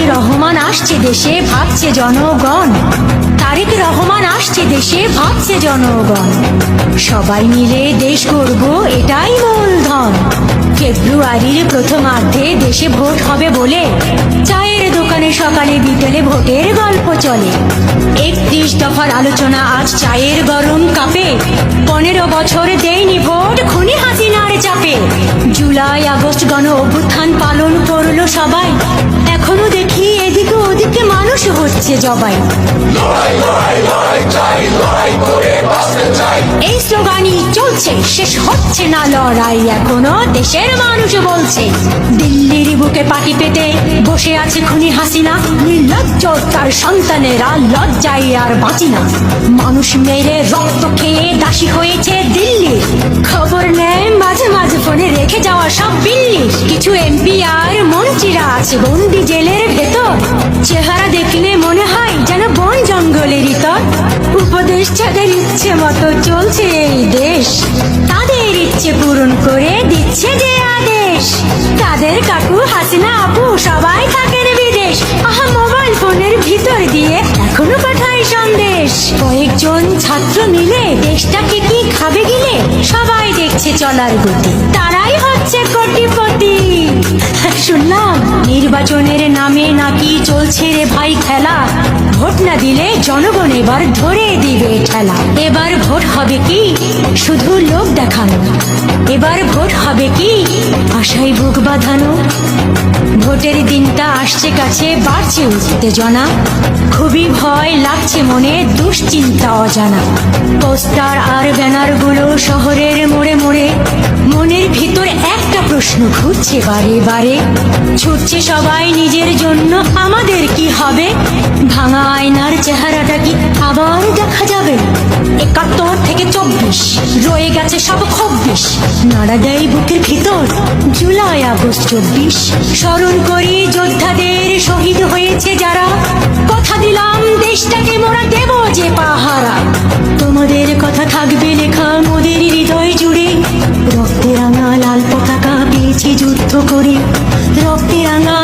রহমান আসছে দেশে, ভাবছে জনগণ। তারেক রহমান আসছে দেশে, ভাবছে জনগণ। সবাই মিলে দেশ করব এটাই মূলধন। ফেব্রুয়ারির প্রথমার্ধে দেশে ভোট হবে বলে চায়ের দোকানে সকালে বিকেলে ভোটের গল্প চলে। একত্রিশ দফার আলোচনা আজ চায়ের গরম কাপে। পনেরো বছর দেয়নি ভোট, খুনি হাসিনার চাপে। জুলাই, আগস্ট গণ অভ্যুত্থান হচ্ছে জবাই। এই স্লোগানই চলছে, শেষ হচ্ছে না লড়াই, এখনও দেশের মানুষ বলছে, দিল্লির বুকে পাটি পেতে বসে আছে খুনি হাসিনা, নির্লজ্জ তার সন্তানেরা লজ্জায় আর বাঁচি না। মানুষ মেরে রক্ত খেয়ে দাসী হয়েছে দিল্লি। খবর নেয় মাঝে মাঝে ফোনে রেখে যাওয়া সব বিল্লি কিছু এমপি আর মন্ত্রীরা আছে বন্দি জেলের ভেতর। চেহারা দেখলে মনে উপদেষ্টাদের ইচ্ছে মতো চলছে এই দেশ। তাদের ইচ্ছে পূরণ করে দিচ্ছে যে আদেশ। তাদের কাকু, হাসিনা আপু সবাই থাকেন বিদেশ। আহা, মোবাইল ফোনের ভিতর দিয়ে এখনও পাঠায় সন্দেশ। কয়েকজন ছাত্র মিলে দেশটাকে কি খাবে গিলে? সবাই দেখছে চলার গতি। তারাই নির্বাচনের নামে নাকি চলছে রে ভাই খেলা? ভোট না দিলে জনগণ এবার ধরে দিবে ঠেলা। এবার ভোট হবে কি? শুধু লোক দেখানো। এবার ভোট হবে কি? আশাই বুক বাঁধানো। ভোটের দিনটা আসছে কাছে, বাড়ছে উত্তেজনা। খুবই ভয় লাগছে মনে, দুশ্চিন্তা অজানা। পোস্টার আর ব্যানারগুলো শহরের মোড়ে মোড়ে। প্রশ্ন ঘুরছে বারে বারে। ছুটছে সবাই নিজের জন্য, আমাদের কি হবে? ভাঙা আয়নার চেহারাটা কি আবার দেখা যাবে? একাত্তর থেকে চব্বিশ, রয়ে গেছে সব খব্বিশ। নাড়া দেয় বুকের ভিতর, জুলাই আগস্ট চব্বিশ। স্মরণ করি যোদ্ধাদের শহীদ হয়েছে যারা। কথা দিলাম দেশটাকে yang